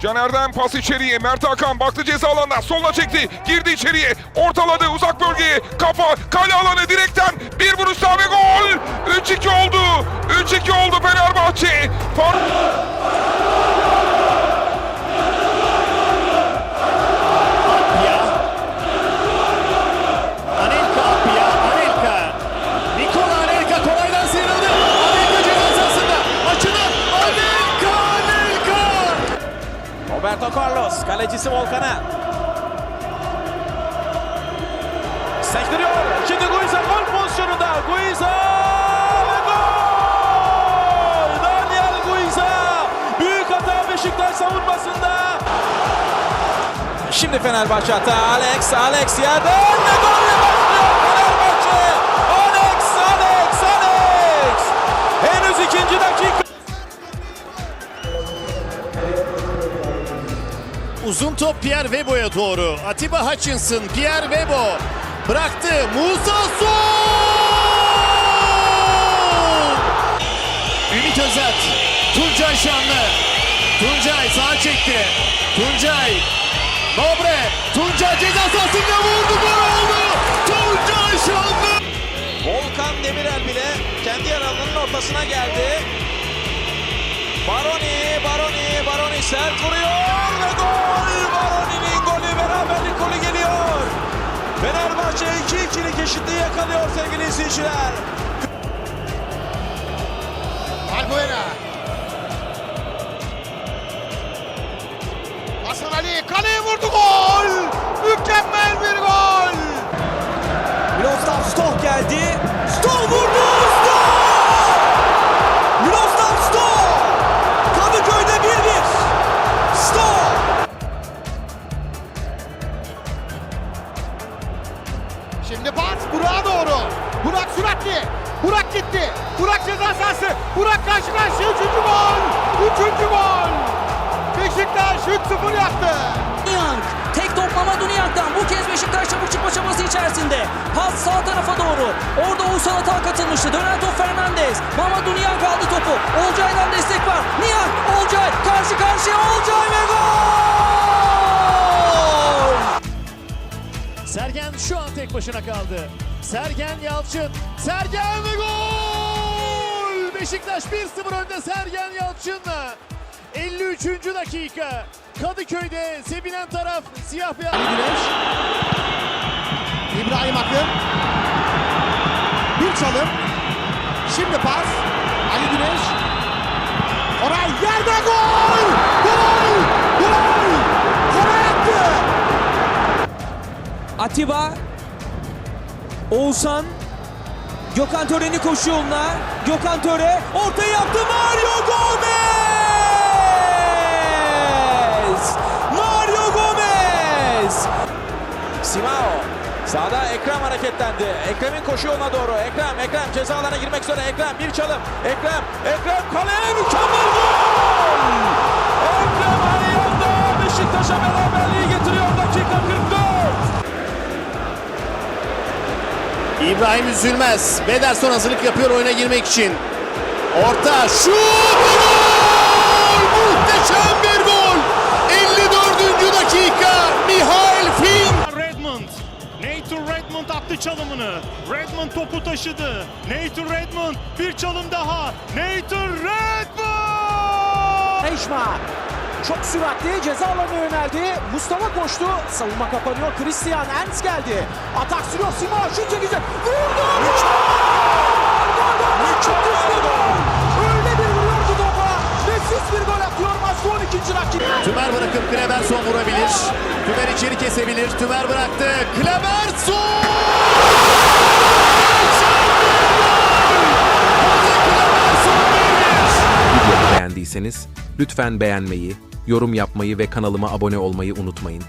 Caner'den pas içeriye. Mert Hakan baktı ceza alanına. Sola çekti. Girdi içeriye. Ortaladı uzak bölgeye. Kafa kale alanı direkten. Bir vuruş daha ve gol. 3-2 oldu. 3-2 oldu Fenerbahçe. Fark Roberto Carlos, kalecisi Volkan'a. Sektiriyor. Şimdi Guiza gol pozisyonunda. Guiza ve gol! Daniel Guiza. Büyük hata Beşiktaş savunmasında. Şimdi Fenerbahçe hata. Alex, Alex yerden ve golle başlıyor Fenerbahçe. Alex, Alex, Alex. Henüz ikinci dakika. Uzun top Pierre Webo'ya doğru. Atiba Hutchinson, Pierre Webo bıraktı. Musa Sol! Ümit Özat, Tuncay Şanlı. Tuncay sağa çekti. Tuncay, Nobre, Tuncay ceza sahasında vurdu. Gol oldu. Tuncay Şanlı. Volkan Demirel bile kendi yaralının ortasına geldi. Baroni, Baroni, Baroni sert vuruyor ve gol! İzleyiciler. Albuena. Hasan Ali kaleye vurdu gol. Mükemmel bir gol. Miroslav Stoh geldi. Burak karşı karşıya. Üçüncü gol. Üçüncü gol. Beşiktaş 3-0 yaptı. Niyank. Tek top Mamadou Niyank'tan. Bu kez Beşiktaş çabuk çıkma çabası içerisinde. Pas sağ tarafa doğru. Orada Oğuzhan hata katılmıştı. Dönen top Fernandez. Mamadou Niyank aldı topu. Olcay'dan destek var. Niyank. Olcay. Karşı karşıya Olcay ve gol! Sergen şu an tek başına kaldı. Sergen Yalçın. Sergen ve gol! Beşiktaş 1-0 önde Sergen Yalçın'la. 53. dakika. Kadıköy'de sevinen taraf siyah beyaz. Güneş. İbrahim Akın. Bir çalım. Şimdi pas. Ali Güneş. Koray yerde gol! Gol! Gol! Koray attı! Atiba, Oğuzhan, Gökhan Tören'i koşu yoluna. Gökhan Töre ortaya yaptı Mario Gomez! Mario Gomez! Simao. Sağda Ekrem hareketlendi. Ekrem'in koşu yoluna doğru. Ekrem, Ekrem ceza alana girmek üzere. Ekrem bir çalım. Ekrem, Ekrem kaleye mükemmel gol! İbrahim Üzülmez. Bederson hazırlık yapıyor oyuna girmek için. Orta şut! Gol! Muhteşem bir gol! 54. dakika. Mihail Fink. Redmond. Nathan Redmond attı çalımını. Redmond topu taşıdı. Nathan Redmond bir çalım daha. Nathan Redmond! Nejma çok süratli ceza alanına yöneldi. Mustafa koştu. Savunma kapanıyor. Christian Ernst geldi. Atak sürüyor. Sima şut çekecek. Vurdu. Mükemmel bir gol. Öyle bir vuruyor ki topa. Nefis bir gol atıyor. Maçta 12. rakip. Tümer bırakıp Kleberson vurabilir. Tümer içeri kesebilir. Tümer bıraktı. Kleberson! Beğendiyseniz lütfen beğenmeyi, yorum yapmayı ve kanalıma abone olmayı unutmayın.